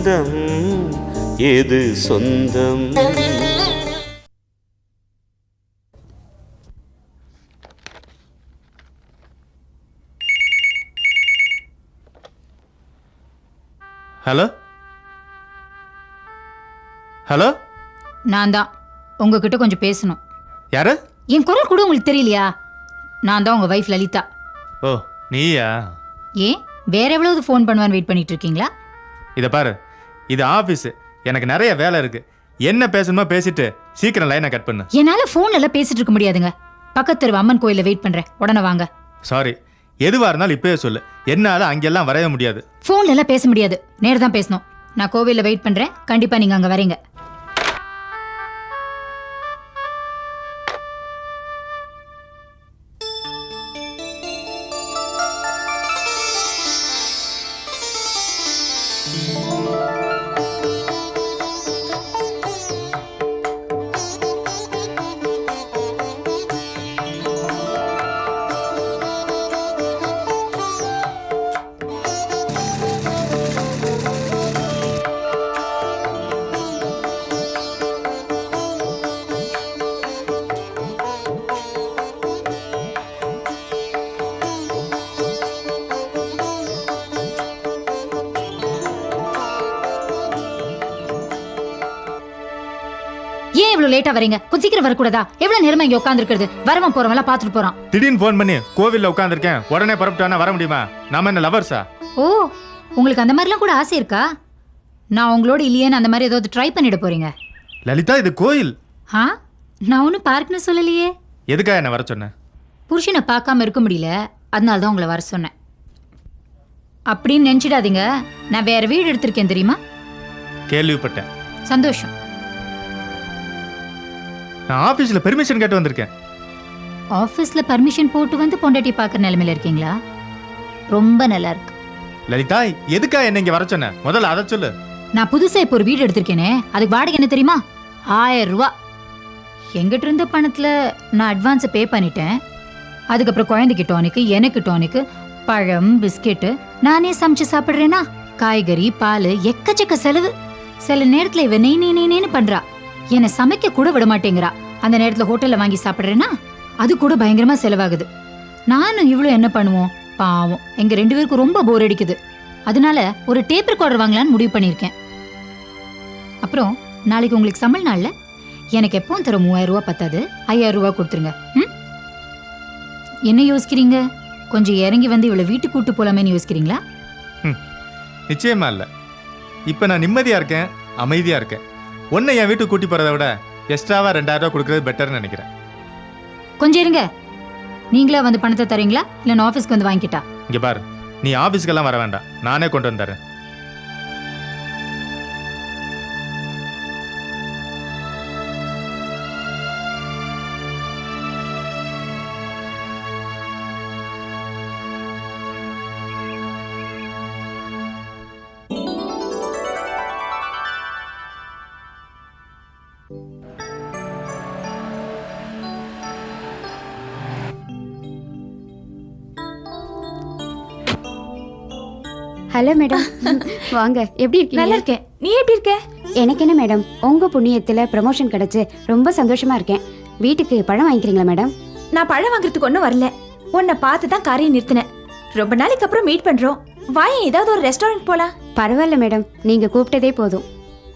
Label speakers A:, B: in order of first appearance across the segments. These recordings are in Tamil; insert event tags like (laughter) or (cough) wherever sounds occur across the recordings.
A: பந்தம் எது சொந்தம்?
B: ஹலோ? ஹலோ?
C: நான் தான். உங்ககிட்ட கொஞ்சம் பேசணும்.
B: யாரு?
C: என் குரல் கூட உங்களுக்கு தெரியலையா? நான் தான் உங்க வைஃப் லலிதா.
B: ஓ நீயா?
C: ஏன்? வேற எவ்வளவு ஃபோன் பண்ணுவான்னு வெயிட் பண்ணிட்டு இருக்கீங்களா?
B: இதை பாரு. இது ஆஃபீஸு எனக்கு நிறைய வேலை இருக்கு. என்ன பேசணுமோ பேசிட்டு சீக்கிரம் லைனை கட் பண்ணு.
C: என்னால ஃபோன் எல்லாம் பேசிட்டு இருக்க முடியாதுங்க. பக்கத்து அம்மன் கோயில்ல வெயிட் பண்றேன். உடனே வாங்க.
B: சாரி எதுவாக இருந்தாலும் இப்பயே சொல்லு. என்னால் அங்கெல்லாம் வரவே முடியாது.
C: ஃபோன்ல எல்லாம் பேச முடியாது. நேரா தான் பேசணும். நான் கோவில்ல வெயிட் பண்றேன். கண்டிப்பா நீங்க அங்க வரீங்க. லேட்டா வரீங்க. கொஞ்சம் சீக்கிரம் வரக்கூடாதா? எவ்வளவு நேரமா இங்க உட்காந்துருக்கிறது வரவன் போறவன் எல்லாம் பாத்துட்டு போறான்.
B: திடீர்னு ஃபோன் பண்ணி கோவிலில் உட்காந்துருக்கேன் உடனே புறப்பட்டானா வர முடியுமா? நாம என்ன லவர்ஸா
C: ஓ உங்களுக்கு அந்த மாதிரிலாம் கூட ஆசை இருக்கா? நான் உங்களோட இல்லையேன்னு அந்த மாதிரி ஏதாவது ட்ரை பண்ணிட போறீங்க?
B: லலிதா இது கோயில்.
C: ஆ? நான் ஒன்றும் பார்க்கணும் சொல்லலையே.
B: எதுக்காக என்ன வர சொன்னேன்
C: புருஷனை பார்க்காம இருக்க முடியல. அதனால தான் உங்களை வர சொன்னேன். அப்படின்னு நினச்சிடாதீங்க. நான் வேற வீடு எடுத்திருக்கேன் தெரியுமா?
B: கேள்விப்பட்டேன்.
C: சந்தோஷம்.
B: நான் ஆஃபீஸில் பெர்மிஷன் கேட்டு வந்திருக்கேன்.
C: ஆஃபீஸில் பர்மிஷன் போட்டு வந்து பொண்டாட்டி பார்க்குற நிலைமையில இருக்கீங்களா? ரொம்ப நல்லா இருக்கு.
B: லலிதா எதுக்காக என்ன இங்கே வர சொன்ன? முதல்ல அதை சொல்லு.
C: நான் புதுசா இப்போ ஒரு வீடு எடுத்திருக்கேனே அதுக்கு வாடகை என்ன தெரியுமா? ஆயிரம் ரூபா. எங்கிட்ட இருந்த பணத்துல நான் அட்வான்ஸை பே பண்ணிட்டேன். அதுக்கப்புறம் குழந்தைக்கு டானிக்கு எனக்கு டானிக்கு பழம் பிஸ்கெட்டு நானே சமைச்சு சாப்பிடுறேனா? காய்கறி பால் எக்கச்சக்க செலவு. சில நேரத்துல இவ நெய் நெய் நெய் நெய்னு பண்றா. என்னை சமைக்க கூட விட மாட்டேங்கிறா. அந்த நேரத்துல ஹோட்டல்ல வாங்கி சாப்பிடுறேன்னா அது கூட பயங்கரமா செலவாகுது. நானும் இவ்வளவு என்ன பண்ணுவோம்? பாவம் எங்க ரெண்டு பேருக்கும் ரொம்ப போர் அடிக்குது. அதனால ஒரு டேப் ரெக்கார்டர் வாங்கலாம்னு முடிவு பண்ணியிருக்கேன். அப்புறம் நாளைக்கு உங்களுக்கு சமல் நாள்ல எனக்கு எப்பவும் தர மூவாயிரம் ரூபா பத்தாது ஐயாயிரம் ரூபா கொடுத்துருங்க. ம்? என்ன யோசிக்கிறீங்க? கொஞ்சம் இறங்கி வந்து இவ்வளவு வீட்டுக்கு கூட்டு போலாமேன்னு யோசிக்கிறீங்களா?
B: நிச்சயமா இல்லை. இப்போ நான் நிம்மதியாக இருக்கேன் அமைதியாக இருக்கேன். ஒன்றை என் வீட்டுக்கு கூட்டி போகிறத விட எக்ஸ்ட்ராவாக ரெண்டாயிரம் ரூபா கொடுக்குறது பெட்டர்னு நினைக்கிறேன்.
C: கொஞ்சம் இருங்க. நீங்களா வந்து பணத்தை தரீங்களா? இல்ல நான் ஆஃபீஸ்க்கு வந்து வாங்கிக்கிட்டா?
B: இங்கே பாரு. நீ ஆஃபீஸ்க்கெல்லாம் வர வேண்டாம். நானே கொண்டு வந்துறேன்
D: ஹலோ மேடம் (laughs) வாங்க எப்படி
E: நல்லா
D: இருக்கீங்க
E: இருக்கேன். நீ எப்படி இருக்க?
D: எனக்கு என்ன மேடம் உங்க புண்ணியத்துல ப்ரமோஷன் கிடைச்சு ரொம்ப சந்தோஷமா இருக்கேன். வீட்டுக்கு பழம் வாங்கிக்கிறீங்களா மேடம்
E: நான் பழம் வாங்குறதுக்கு ஒன்றும் வரல. உன்னை பார்த்து தான் காரியம் நிறுத்தினேன். ரொம்ப நாளைக்கு அப்புறம் மீட் பண்றோம். வாயேன் ஏதாவது ஒரு ரெஸ்டாரண்ட் போலாம்.
D: பரவாயில்ல மேடம் நீங்க கூப்பிட்டதே போதும்.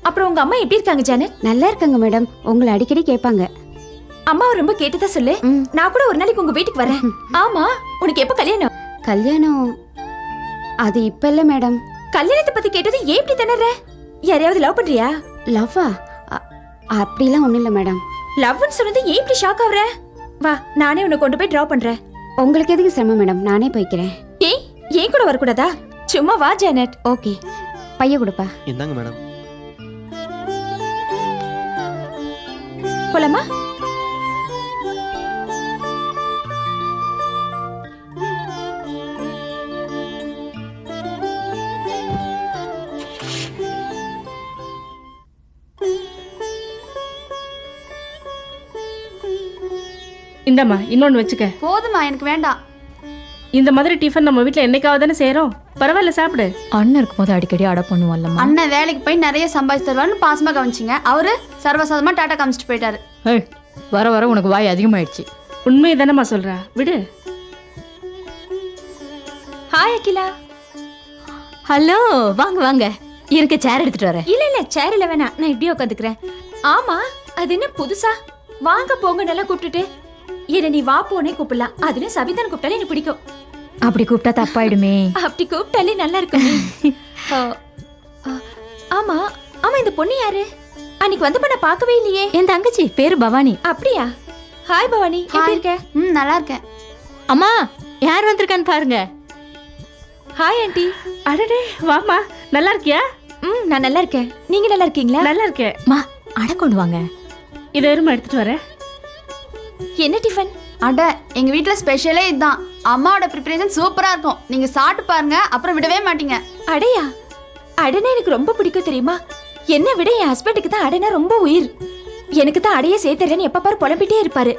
E: அப்புறம் உங்க அம்மா எப்படி இருக்காங்க ஜானட்
D: நல்லா இருக்காங்க மேடம் உங்களை அடிக்கடி கேட்பாங்க.
E: அம்மாவை ரொம்ப கேட்டுதா சொல்லு. நான் கூட ஒரு நாளைக்கு உங்க வீட்டுக்கு வரேன். ஆமா உனக்கு எப்ப கல்யாணம்?
D: கல்யாணம் அது இப்ப இல்ல மேடம்.
E: கல்யாணத்தை பத்தி கேட்டது ஏன் இப்படி திணற? யாரையாவது லவ் பண்றியா?
D: லவ்வா அப்படிலாம் ஒண்ணும் இல்ல மேடம்
E: லவ்னு சொன்னது ஏன் இப்படி ஷாக் ஆகுற? வா நானே உன்னை கொண்டு போய் டிராப் பண்றேன்.
D: உங்களுக்கு எதுக்கு சிரமம் மேடம்? நானே போய்க்கிறேன்.
E: ஏய் ஏன் கூட வரக்கூடாதா? சும்மா வா ஜானட்.
D: ஓகே. பைய கொடுப்பா.
A: இந்தாங்க மேடம்.
E: போலாமா?
F: இந்தம்மா இன்னொன்று வச்சுக்க.
G: போதுமா எனக்கு வேண்டாம்.
F: இந்த மாதிரி டிஃபன் நம்ம வீட்டில் என்னைக்காவது தானே செய்கிறோம் பரவாயில்ல சாப்பிடு.
C: அண்ணன் இருக்கும்போது அடிக்கடி அடை பண்ணுவோம்லம்மா.
G: அண்ணன் வேலைக்கு போய் நிறைய சம்பாதிச்சு தருவாருன்னு பாசமா கவனிச்சிங்க. அவரு சர்வசாதமா டாட்டா காமிச்சிட்டு போயிட்டாரு.
C: ஏய் வர வர உனக்கு வாய் அதிகமாயிடுச்சு.
F: உண்மையை தானம்மா சொல்றா? விடு.
E: ஹாய் அகிலா.
C: ஹலோ வாங்க வாங்க. இருக்க சேர் எடுத்துட்டு வரேன்.
E: இல்ல இல்ல சேர் இல்ல வேணாம். நான் இப்படியே உட்காந்துக்கிறேன். ஆமா அது என்ன புதுசா? வாங்க போங்க நல்லா கூப்பிட்டுட்டு. என்ன நீ வா போனே கூப்பிடலாம். அதுலயும் சபிதான் கூப்பிட்டாலே எனக்கு பிடிக்கும்.
C: அப்படி கூப்பிட்டா தப்பாயிடுமே.
E: அப்படி கூப்பிட்டாலே நல்லா இருக்கும். ஆமா ஆமா இந்த பொண்ணு யாரு? அன்னைக்கு வந்து பண்ண பார்க்கவே இல்லையே.
C: என் தங்கச்சி பேரு பவானி.
E: அப்படியா? ஹாய் பவானி. எப்படி இருக்க?
G: ம் நல்லா இருக்கேன்.
C: அம்மா யார் வந்திருக்கான்னு பாருங்க.
E: ஹாய் ஆண்டி
F: அடடே வாமா நல்லா இருக்கியா?
E: ம் நான் நல்லா இருக்கேன். நீங்க நல்லா இருக்கீங்களா?
F: நல்லா இருக்கேன்.
C: மா அடை கொண்டு வாங்க.
F: இதை இருமா எடுத்துட்டு வரேன்.
E: என்ன டிஃபன்
G: அட எங்க வீட்ல ஸ்பெஷலே இதுதான் அம்மாவோட ப்ரிப்பரேஷன் சூப்பரா இருக்கும். நீங்க சாப்பிட்டு பாருங்க அப்புறம் விடவே மாட்டீங்க.
E: அடையா அடைனா எனக்கு ரொம்ப பிடிக்கும் தெரியுமா? என்னை விட என் ஹஸ்பண்டுக்கு தான் அடைனா ரொம்ப உயிர். எனக்கு தான் அடைய சேர்த்துறேன்னு எப்ப பாரு புலம்பிட்டே இருப்பாரு.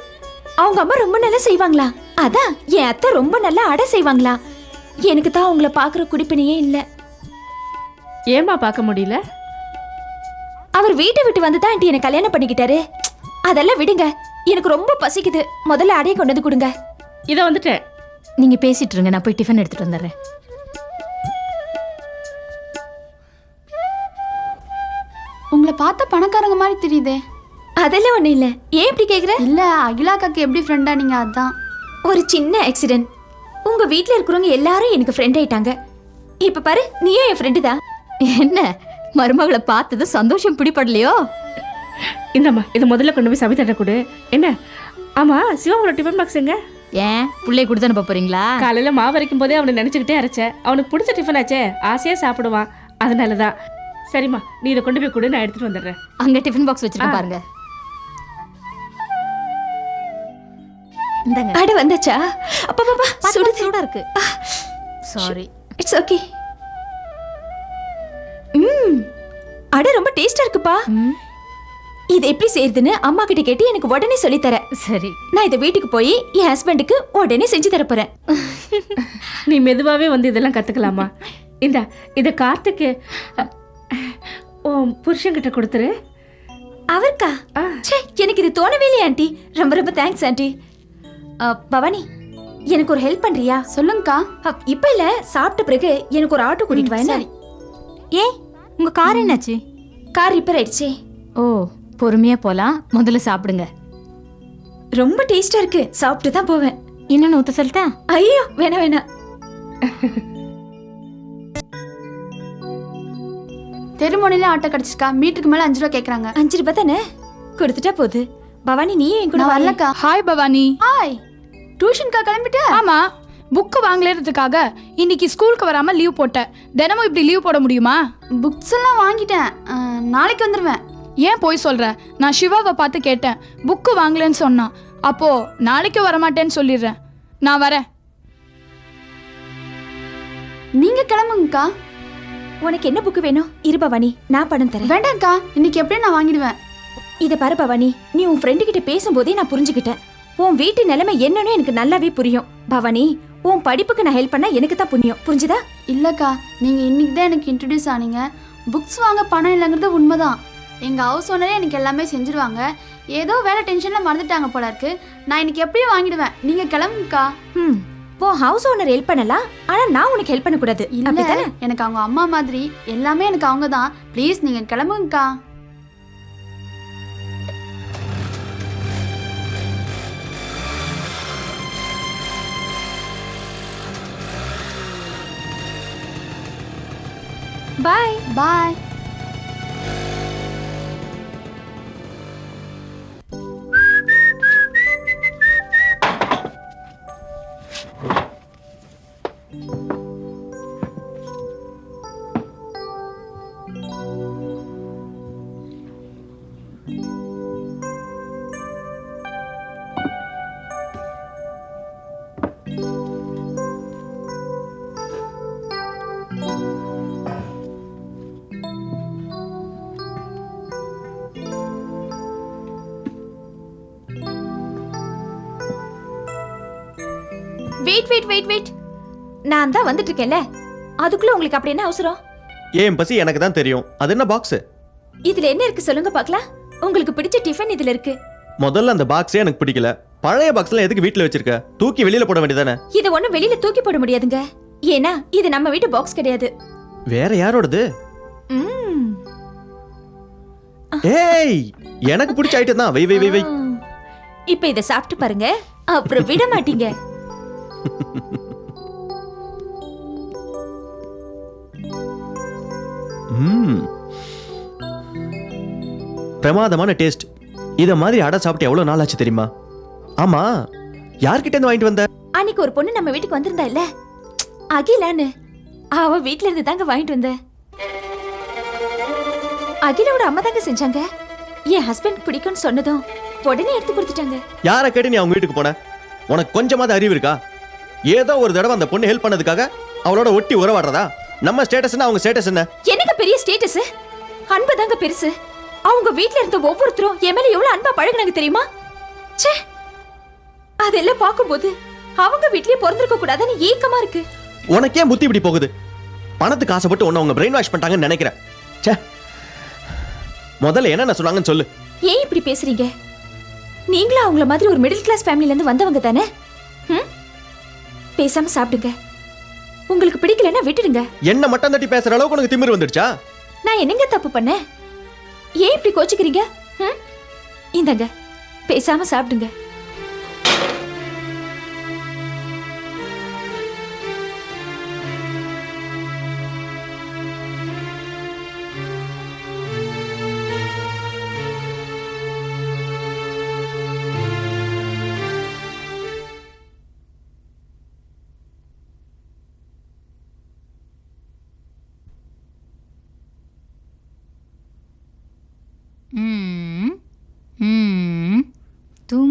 E: அவங்க அம்மா ரொம்ப நல்லா செய்வாங்களா? அதான் என் அத்தை ரொம்ப நல்லா அடை செய்வாங்களா? எனக்கு தான் அவங்கள பாக்குற குடிப்பினையே இல்ல.
F: ஏமா பார்க்க முடியல?
E: அவர் வீட்டை விட்டு வந்து தான் ஆண்டி எனக்கு கல்யாணம் பண்ணிக்கிட்டாரு. அதெல்லாம் விடுங்க. எனக்கு ரொம்ப பசிக்குது. முதல்ல அடைய கொண்டு வந்து கொடுங்க.
F: இதை வந்துட்டேன்
C: நீங்க பேசிட்டு இருங்க நான் போய் டிஃபன் எடுத்துட்டு வந்துடுறேன்.
G: உங்களை பார்த்தா பணக்காரங்க மாதிரி தெரியுதே.
E: அதெல்லாம் ஒண்ணும் இல்ல. ஏன் இப்படி கேக்குற?
G: இல்ல அகிலாக்காக்கு எப்படி ஃப்ரெண்டா நீங்க அதான்.
E: ஒரு சின்ன ஆக்சிடென்ட் உங்க வீட்ல இருக்கிறவங்க எல்லாரும் எனக்கு ஃப்ரெண்ட் ஆயிட்டாங்க. இப்ப பாரு நீயும் என் ஃப்ரெண்டு தான்.
C: என்ன? மருமகளை பார்த்தது சந்தோஷம் பிடிபடலையோ?
F: இந்தம்மா இதை முதல்ல கொண்டு போய் சபித்தட்ட கொடு என்ன? ஆமா சிவாவோட டிஃபன் பாக்ஸ் எங்க?
C: ஏன்? பிள்ளை கொடுத்து அனுப்ப போறீங்களா?
F: காலையில மாவு வரைக்கும் போதே அவனை நினைச்சுக்கிட்டே அரைச்சேன் அவனுக்கு பிடிச்ச டிஃபன் ஆச்சே ஆசையா சாப்பிடுவான். அதனாலதான். சரிம்மா நீ இதை கொண்டு போய் கொடு நான் எடுத்துட்டு வந்துடுறேன்.
C: அங்க டிஃபன் பாக்ஸ்
F: ஆ.
C: பாருங்க. இந்தாங்க.
E: அட வந்தாச்சா? அப்பா பாப்பா
C: சுடு சூடா இருக்கு. சாரி
E: இட்ஸ் ஓகே ம். அட ரொம்ப டேஸ்டா இருக்குப்பா. இது எப்படி செய்யறதுன்னு அம்மா கிட்ட கேட்டு எனக்கு உடனே சொல்லி தர
C: சரி.
E: நான் இதை வீட்டுக்கு போய் என் ஹஸ்பண்டுக்கு உடனே செஞ்சு தர போறேன். (laughs)
F: நீ மெதுவாவே வந்து இதெல்லாம் கத்துக்கலாமா? இந்தா இத கார்த்திக்கு உன் புருஷன்கிட்ட கொடுத்துரு.
E: அவருக்கா?
F: ஆ.
E: ச்சே எனக்கு இது தோணவே இல்லையா ஆண்டி. ரொம்ப ரொம்ப தேங்க்ஸ் ஆண்டி. பவானி எனக்கு ஒரு ஹெல்ப் பண்றியா?
G: சொல்லுங்கக்கா.
E: அ, இப்ப இல்ல சாப்பிட்ட பிறகு எனக்கு ஒரு ஆட்டோ கூட்டிட்டு வா என்ன?
G: சரி.
C: ஏ உங்க கார் என்னாச்சு?
E: கார் ரிப்பேர் ஆயிடுச்சே.
C: ஓ. பொறுமையா போலாம். முதல்ல சாப்பிடுங்க.
E: ரொம்ப டேஸ்டா இருக்கு. சாப்பிட்டு தான் போவேன்.
C: இன்னொன்னு ஊத்த சொல்லிட்டா?
E: ஐயோ வேணாம் வேணாம்.
G: தெருமுனையில ஆட்டோ கிடைச்சிருக்கா? மீட்டருக்கு மேல அஞ்சு ரூபா கேக்குறாங்க.
E: அஞ்சு ரூபாய் தானே? கொடுத்துட்டா போகுது பவானி நீயும் என் கூட
G: நான்
E: வரல?
G: வரலக்கா.
H: ஹாய் பவானி.
G: ஹாய் டியூஷனுக்கா கிளம்பிட்ட?
H: ஆமா. புக்கு வாங்கலன்றதுக்காக இன்னைக்கு ஸ்கூலுக்கு வராம லீவ் போட்டேன் தினமும் இப்படி லீவ் போட முடியுமா?
G: புக்ஸ் எல்லாம் வாங்கிட்டேன். நாளைக்கு வந்துருவேன்.
H: ஏன் போய் சொல்ற? நான் சிவாவை பார்த்து கேட்டேன். புக்கு வாங்கலன்னு சொன்னான். அப்போ நாளைக்கு வரமாட்டேன்னு சொல்லிடுறேன். நான் வரேன்.
G: நீங்க கிளம்புங்கக்கா.
E: உனக்கு என்ன புக்கு வேணும்? இரு பவானி நான் பணம் தரேன்.
G: வேண்டாம்க்கா. இன்னைக்கு எப்படியும் நான் வாங்கிடுவேன்.
E: இத பாரு பவானி நீ உன் ஃப்ரெண்டு கிட்ட பேசும்போதே நான் புரிஞ்சுக்கிட்டேன். உன் வீட்டு நிலைமை என்னன்னு எனக்கு நல்லாவே புரியும். பவானி உன் படிப்புக்கு நான் ஹெல்ப் பண்ணா எனக்கு தான் புண்ணியம். புரிஞ்சுதா?
G: இல்லக்கா நீங்க இன்னைக்கு தான் எனக்கு இன்ட்ரடியூஸ் ஆனீங்க. புக்ஸ் வாங்க பணம் இல்லைங்கிறது உண்மைதான். எங்க ஹவுஸ் ஓனரே எனக்கு எல்லாமே செஞ்சிருவாங்க. ஏதோ வேலை டென்ஷன்ல மறந்துட்டாங்க போல இருக்கு நான் இன்னைக்கு எப்படியும் வாங்கிடுவேன்? நீங்க கிளம்புங்கக்கா.
E: ம் உன் ஹவுஸ் ஓனர் ஹெல்ப் பண்ணலாம். ஆனா நான் உனக்கு ஹெல்ப் பண்ண கூடாது
G: இல்ல எனக்கு அவங்க அம்மா மாதிரி எல்லாமே எனக்கு அவங்க தான். ப்ளீஸ் நீங்க கிளம்புங்கக்கா.
E: Bye
G: bye
E: wait wait wait wait நான் தான் வந்துட்டு இருக்கேன்ல அதுக்குள்ள உங்களுக்கு அப்படி என்ன அவசரம்?
I: ஏன் பசி எனக்கு தான் தெரியும். அது என்ன பாக்ஸ்
E: இதுல என்ன இருக்கு சொல்லுங்க பார்க்கலாம். உங்களுக்கு பிடிச்ச டிஃபன் இதுல இருக்கு.
I: முதல்ல அந்த பாக்ஸே எனக்கு பிடிக்கல. பழைய பாக்ஸ்ல எதுக்கு வீட்ல வச்சிருக்க? தூக்கி வெளியில போட வேண்டியதானே?
E: இத ஒண்ணும் வெளியில தூக்கி போட முடியாதுங்க. ஏன்னா இது நம்ம வீட்டு பாக்ஸ் கிடையாது.
I: வேற யாரோடது. ஏய் எனக்கு பிடிச்ச ஐட்டம் தான். வை வை வை வை.
E: இப்ப இத சாப்பிட்டு பாருங்க. அப்புறம் விட மாட்டீங்க.
I: பிரமாதமான டேஸ்ட். இத மாதிரி அடை சாப்பிட்டு எவ்வளவு நாள் ஆச்சு தெரியுமா? ஆமா யார்கிட்ட இருந்து வாங்கிட்டு வந்த?
E: அன்னைக்கு ஒரு பொண்ணு நம்ம வீட்டுக்கு வந்திருந்தா இல்ல? அகிலான்னு. அவ வீட்ல இருந்து தாங்க வாங்கிட்டு வந்த. அகிலாவோட அம்மா தாங்க செஞ்சாங்க. என் ஹஸ்பண்ட் பிடிக்கும்னு சொன்னதும் உடனே எடுத்து கொடுத்துட்டாங்க.
I: யார கேட்டு நீ அவங்க வீட்டுக்கு போன? உனக்கு கொஞ்சமாவது அறிவு இருக்கா? ஏதோ ஒரு தடவை அந்த பொண்ணு ஹெல்ப் பண்ணதுக்காக அவளோட ஒட்டி உறவாடுறதா? நம்ம ஸ்டேட்டஸ்னா அவங்க ஸ்டேட்டஸ் என்ன?
E: என்னங்க பெரிய ஸ்டேட்டஸ் அன்பு தாங்க பெருசு. அவங்க வீட்ல இருந்த ஒவ்வொருத்தரும் என் மேல எவ்வளவு அன்பா பழகுனாங்க தெரியுமா? ச்சே. அதெல்லாம் பார்க்கும்போது அவங்க வீட்லயே பிறந்திருக்க கூடாதுன்னு ஏக்கமா இருக்கு.
I: உனக்கே புத்தி இப்படி போகுது. பணத்துக்கு ஆசைப்பட்டு உன்னை அவங்க பிரெயின் வாஷ் பண்ணிட்டாங்கன்னு நினைக்கிறேன். ச்சே. முதல்ல என்னென்ன சொன்னாங்கன்னு சொல்லு.
E: ஏன் இப்படி பேசுறீங்க? நீங்களும் அவங்கள மாதிரி ஒரு மிடில் கிளாஸ் ஃபேமிலில இருந்து வந்தவங்க தானே? ம்? பேசாம சாப்பிடுங்க. உங்களுக்கு பிடிக்கலன்னா விட்டுடுங்க.
I: என்ன மட்டம் தட்டி பேசுற அளவுக்கு உனக்கு திமிரு வந்துடுச்சா?
E: நான் என்னங்க தப்பு பண்ணேன்? ஏன் இப்படி கோச்சுக்கிறீங்க? இந்தாங்க பேசாம சாப்பிடுங்க.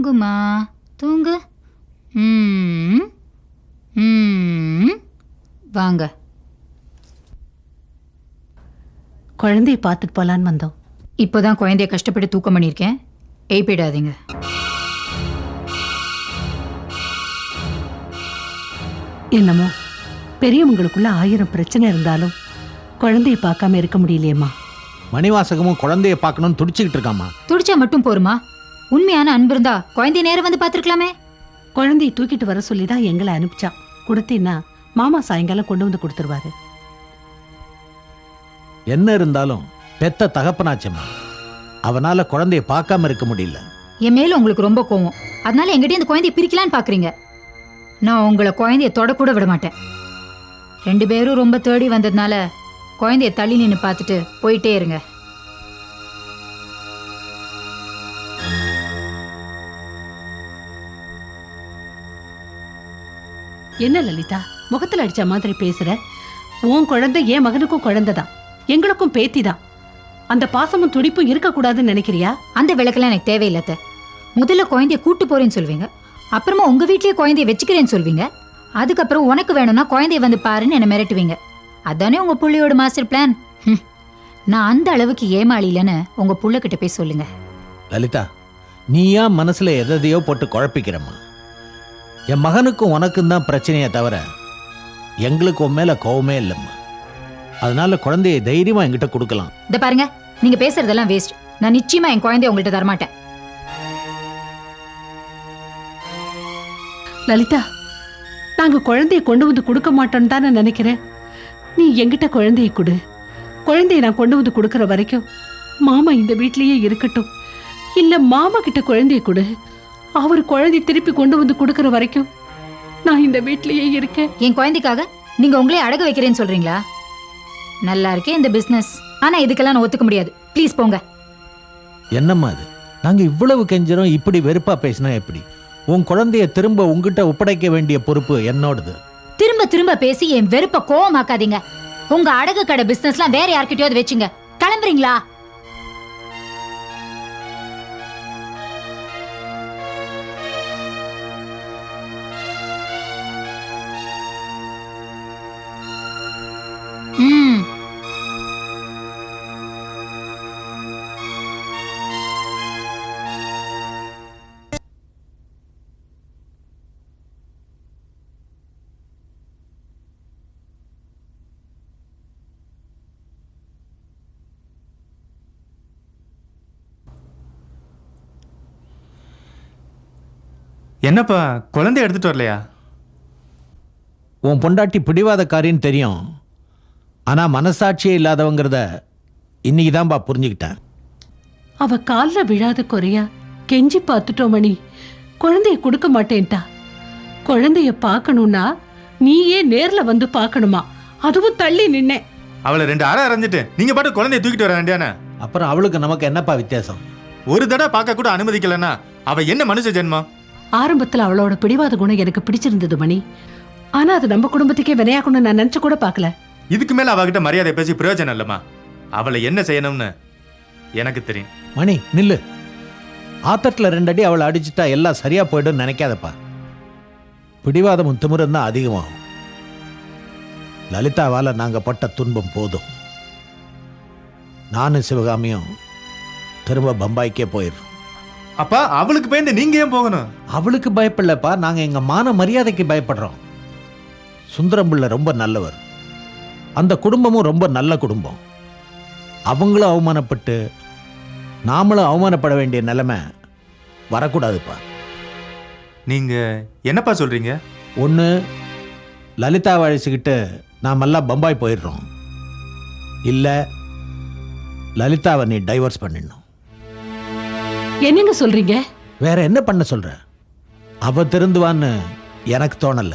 C: தூங்குமா? தூங்கு. வாங்க.
J: குழந்தைய பார்த்துட்டு போலான்னு வந்தோம்.
C: இப்போதான் குழந்தைய கஷ்டப்பட்டு தூக்கம் பண்ணியிருக்கேன். எய்ப்பிடாதீங்க
J: என்னமோ பெரியவங்களுக்குள்ள ஆயிரம் பிரச்சனை இருந்தாலும் குழந்தைய பார்க்காம இருக்க முடியலையேம்மா.
K: மணிவாசகமும் குழந்தைய பார்க்கணும்னு துடிச்சுக்கிட்டு இருக்காமா
C: துடிச்சா மட்டும் போருமா? உண்மையான அன்பு இருந்தா குழந்தைய நேரம் வந்து பார்த்துருக்கலாமே.
J: குழந்தைய தூக்கிட்டு வர சொல்லி தான் எங்களை அனுப்பிச்சா. கொடுத்தீன்னா மாமா சாயங்காலம் கொண்டு வந்து கொடுத்துருவாரு.
K: என்ன இருந்தாலும் பெத்த தகப்பனாச்சம்மா. அவனால குழந்தைய பார்க்காம இருக்க முடியல.
C: என் மேல உங்களுக்கு ரொம்ப கோவம். அதனால எங்கிட்ட இந்த குழந்தைய பிரிக்கலான்னு பாக்குறீங்க. நான் உங்களை குழந்தைய தொடக்கூட விட மாட்டேன். ரெண்டு பேரும் ரொம்ப தேடி வந்ததுனால குழந்தைய தள்ளி நின்று பார்த்துட்டு போயிட்டே இருங்க.
J: என்ன லலிதா முகத்துல அடிச்ச மாதிரி பேசுற? உன் குழந்தை என் மகனுக்கும் குழந்தைதான். எங்களுக்கும் பேத்தி தான் அந்த பாசமும் துடிப்பும் இருக்கக்கூடாதுன்னு நினைக்கிறியா?
C: அந்த விளக்கெல்லாம் எனக்கு தேவையில்லை அத்தை. முதல்ல குழந்தைய கூட்டு போறேன்னு சொல்வீங்க. அப்புறமா உங்க வீட்லயே குழந்தைய வச்சுக்கிறேன்னு சொல்வீங்க. அதுக்கப்புறம் உனக்கு வேணும்னா குழந்தைய வந்து பாருன்னு என்னை மிரட்டுவீங்க. அதானே உங்க புள்ளையோட மாஸ்டர் பிளான் ஹம். நான் அந்த அளவுக்கு ஏமாளி இல்லைன்னு உங்க புள்ளக்கிட்ட போய் சொல்லுங்க.
K: லலிதா நீயா மனசுல எதையோ போட்டு குழப்பிக்கிறம்மா என் மகனுக்கும் உனக்கும் தான் பிரச்சனையே தவிர எங்களுக்கு உன் மேல கோவமே இல்லைம்மா. அதனால குழந்தைய தைரியமா என்கிட்ட கொடுக்கலாம்.
C: இத பாருங்க நீங்க பேசுறதெல்லாம் வேஸ்ட் நான் நிச்சயமா என் குழந்தைய உங்கள்ட்ட தரமாட்டேன்.
J: லலிதா நாங்க குழந்தைய கொண்டு வந்து கொடுக்க மாட்டோம்னு தானே நினைக்கிறேன். நீ எங்கிட்ட குழந்தைய கொடு. குழந்தைய நான் கொண்டு வந்து கொடுக்கற வரைக்கும் மாமா இந்த வீட்லயே இருக்கட்டும். இல்ல மாமா கிட்ட குழந்தைய கொடு. அவர் குழந்தை திருப்பி கொண்டு வந்து கொடுக்கற வரைக்கும் நான் இந்த வீட்லயே இருக்கேன்.
C: என் குழந்தைக்காக நீங்க உங்களே அடகு வைக்கிறேன்னு சொல்றீங்களா? நல்லா இருக்கே இந்த பிசினஸ் ஆனா இதுக்கெல்லாம் நான் ஒத்துக்க முடியாது. ப்ளீஸ் போங்க.
K: என்னம்மா அது? நாங்க இவ்வளவு கெஞ்சறோம் இப்படி வெறுப்பா பேசினா எப்படி? உன் குழந்தைய திரும்ப உங்ககிட்ட ஒப்படைக்க வேண்டிய பொறுப்பு என்னோடது.
C: திரும்ப திரும்ப பேசி என் வெறுப்ப கோவமாக்காதீங்க. உங்க அடகு கடை பிசினஸ்லாம் வேற யார்கிட்டயாவது வச்சுங்க. கிளம்புறீங்களா?
B: என்னப்பா குழந்தை எடுத்துட்டு வரலையா?
K: உன் பொண்டாட்டி பிடிவாதக்காரின்னு தெரியும். ஆனால் மனசாட்சியே இல்லாதவங்கிறத இன்னைக்கு தான்ப்பா புரிஞ்சுக்கிட்டேன்.
J: அவ கால்ல விழாத குறையா கெஞ்சி பார்த்துட்டோம் மணி. குழந்தைய கொடுக்க மாட்டேன்ட்டா. குழந்தைய பார்க்கணும்னா நீயே நேர்ல வந்து பார்க்கணுமா? அதுவும் தள்ளி நின்னேன்.
B: அவளை ரெண்டு அரை அரைஞ்சிட்டு நீங்க பாட்டு குழந்தைய தூக்கிட்டு வர வேண்டியானே
K: அப்புறம் அவளுக்கு நமக்கு என்னப்பா வித்தியாசம்?
B: ஒரு தடவை பார்க்க கூட அனுமதிக்கலன்னா அவ என்ன மனுஷ ஜென்மம்?
J: ஆரம்பத்துல அவளோட பிடிவாத குணம் எனக்கு பிடிச்சிருந்தது மணி. ஆனா அது நம்ம குடும்பத்துக்கே வினையாக்கணும்னு நான் நினைச்சு கூட பார்க்கல.
B: இதுக்கு மேல அவகிட்ட மரியாதை பேசி பிரயோஜனம் இல்லம்மா. அவளை என்ன செய்யணும்னு எனக்கு தெரியும்.
K: மணி நில்லு. ஆத்தட்டில் ரெண்டு அடி அவளை அடிச்சிட்டா எல்லாம் சரியா போயிடும்னு நினைக்காதப்பா. பிடிவாதமும் திமிரும் தான் அதிகமாகும். லலிதாவால நாங்க பட்ட துன்பம் போதும். நானும் சிவகாமியும் திரும்ப பம்பாய்க்கே போயிடுறோம்.
B: அப்பா அவளுக்கு பயந்து நீங்க ஏன் போகணும்?
K: அவளுக்கு பயப்படலப்பா நாங்க எங்க மான மரியாதைக்கு பயப்படுறோம். சுந்தரம் பிள்ளை ரொம்ப நல்லவர். அந்த குடும்பமும் ரொம்ப நல்ல குடும்பம். அவங்களும் அவமானப்பட்டு நாமளும் அவமானப்பட வேண்டிய நிலைமை வரக்கூடாதுப்பா.
B: நீங்க என்னப்பா சொல்றீங்க?
K: ஒன்று லலிதாவை அழைச்சிக்கிட்டு நாமெல்லாம் பம்பாய் போயிடுறோம். இல்லை லலிதாவை நீ டைவர்ஸ் பண்ணிடணும்.
J: என்னங்க சொல்றீங்க?
K: வேற என்ன பண்ண சொல்ற? அவ திருந்துவான்னு எனக்கு தோணல.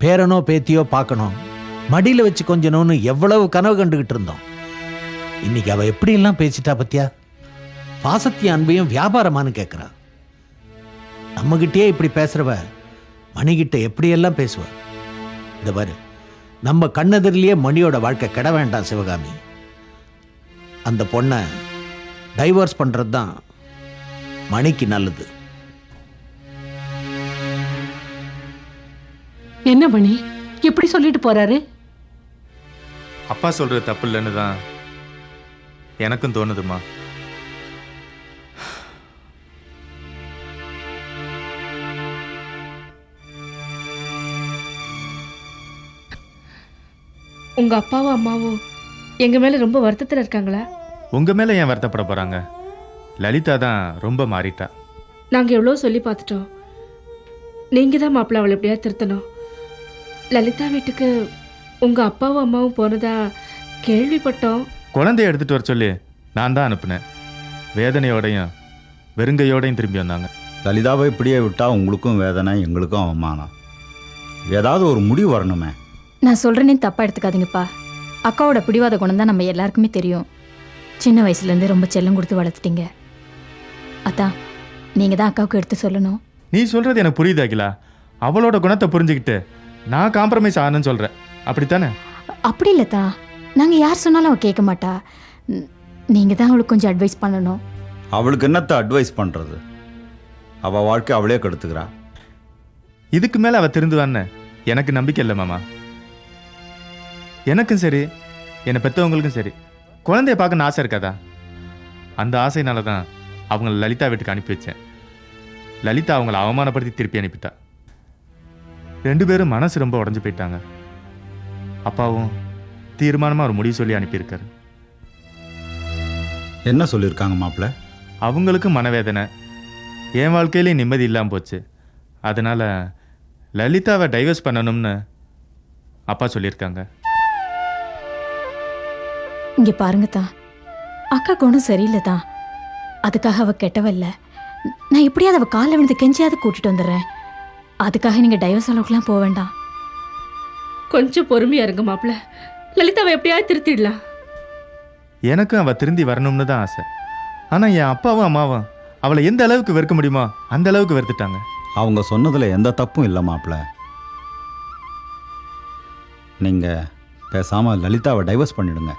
K: பேரனோ பேத்தியோ பார்க்கணும். மடியில் வச்சு கொஞ்சணும்னு எவ்வளவு கனவு கண்டுகிட்டு இருந்தோம். இன்னைக்கு அவ எப்படியெல்லாம் பேசிட்டா பத்தியா? பாசத்திய அன்பையும் வியாபாரமான்னு கேட்குறா நம்மகிட்டயே இப்படி பேசுறவ மணிகிட்ட எப்படியெல்லாம் பேசுவ? இந்த பாரு நம்ம கண்ணெதிரிலேயே மணியோட வாழ்க்கை கெட வேண்டாம் சிவகாமி. அந்த பொண்ணை டைவர்ஸ் பண்ணுறது தான் மணிக்கு நல்லது.
J: என்ன மணி? எப்படி சொல்லிட்டு போறாரு?
B: அப்பா சொல்றது தப்பு இல்லைன்னு தான் எனக்கும் தோணுதுமா
F: உங்க அப்பாவும் அம்மாவும் எங்க மேல ரொம்ப வருத்தத்துல இருக்காங்களா?
B: உங்க மேல ஏன் வருத்தப்பட போறாங்க? லலிதா தான் ரொம்ப மாறிட்டா.
F: நாங்க எவ்வளோ சொல்லி பார்த்துட்டோம். நீங்க தான் மாப்பிள்ள அவளை எப்படியா திருத்தணும். லலிதா வீட்டுக்கு உங்க அப்பாவும் அம்மாவும் போனதா கேள்விப்பட்டோம்.
B: குழந்தைய எடுத்துட்டு வர சொல்லி நான் தான் அனுப்புனேன். வேதனையோடையும் வெறுங்கையோடையும் திரும்பி வந்தாங்க.
L: லலிதாவை இப்படியே விட்டா உங்களுக்கும் வேதனை எங்களுக்கும் அவமானம். ஏதாவது ஒரு முடிவு வரணுமே.
C: நான் சொல்கிறேனே தப்பாக எடுத்துக்காதீங்கப்பா. அக்காவோட பிடிவாத குணம் தான் நம்ம எல்லாருக்குமே தெரியும். சின்ன வயசுலேருந்து ரொம்ப செல்லம் கொடுத்து வளர்த்துட்டீங்க. அதான் நீங்கள் தான் அக்காவுக்கு எடுத்து சொல்லணும்.
B: நீ சொல்றது எனக்கு புரியுது அகிலா. அவளோட குணத்தை புரிஞ்சுக்கிட்டு நான் காம்ப்ரமைஸ் ஆகணும்னு சொல்றேன். அப்படித்தானே?
C: அப்படி இல்லைத்தா நாங்கள் யார் சொன்னாலும் அவள் கேட்க மாட்டா. நீங்கள் தான் அவளுக்கு கொஞ்சம் அட்வைஸ் பண்ணணும்.
L: அவளுக்கு என்னத்த அட்வைஸ் பண்ணுறது அவள் வாழ்க்கை அவளே கெடுத்துக்கிறா.
B: இதுக்கு மேல அவ திருந்துவான்னு எனக்கு நம்பிக்கை இல்லை மாமா. எனக்கும் சரி என்னை பெற்றவங்களுக்கும் சரி. குழந்தைய பார்க்கணும்னு ஆசை இருக்காதா? அந்த ஆசையினால தான் அவங்கள லலிதா வீட்டுக்கு அனுப்பி வச்சேன். லலிதா அவங்கள அவமானப்படுத்தி திருப்பி அனுப்பிட்டா. ரெண்டு பேரும் மனசு ரொம்ப உடஞ்சு போயிட்டாங்க. அப்பாவும் தீர்மானமாக ஒரு முடிவு சொல்லி அனுப்பியிருக்காரு.
L: என்ன சொல்லியிருக்காங்க மாப்பிள்ள?
B: அவங்களுக்கும் மனவேதனை. என் வாழ்க்கையிலேயும் நிம்மதி இல்லாமல் போச்சு. அதனால லலிதாவை டைவர்ஸ் பண்ணணும்னு அப்பா சொல்லியிருக்காங்க.
C: இங்கே பாருங்கத்தா அக்கா குணம் சரியில்லை தான் அதுக்காக அவள் கெட்டவல்ல. நான் எப்படியாவது அவள் காலில் விழுந்து கெஞ்சியாவது கூட்டிட்டு வந்துடுறேன். அதுக்காக நீங்கள் டைவர்ஸ் அளவுக்குலாம் போக வேண்டாம்.
F: கொஞ்சம் பொறுமையா இருங்க மாப்பிள்ள. லலிதாவை எப்படியாவது திருத்திடலாம்.
B: எனக்கும் அவள் திருந்தி வரணும்னு தான் ஆசை. ஆனால் என் அப்பாவும் அம்மாவும் அவளை எந்த அளவுக்கு வெறுக்க முடியுமோ அந்த அளவுக்கு வெறுத்துட்டாங்க.
L: அவங்க சொன்னதில் எந்த தப்பும் இல்லை மாப்பிள்ள. நீங்கள் பேசாமல் லலிதாவை டைவர்ஸ் பண்ணிடுங்க.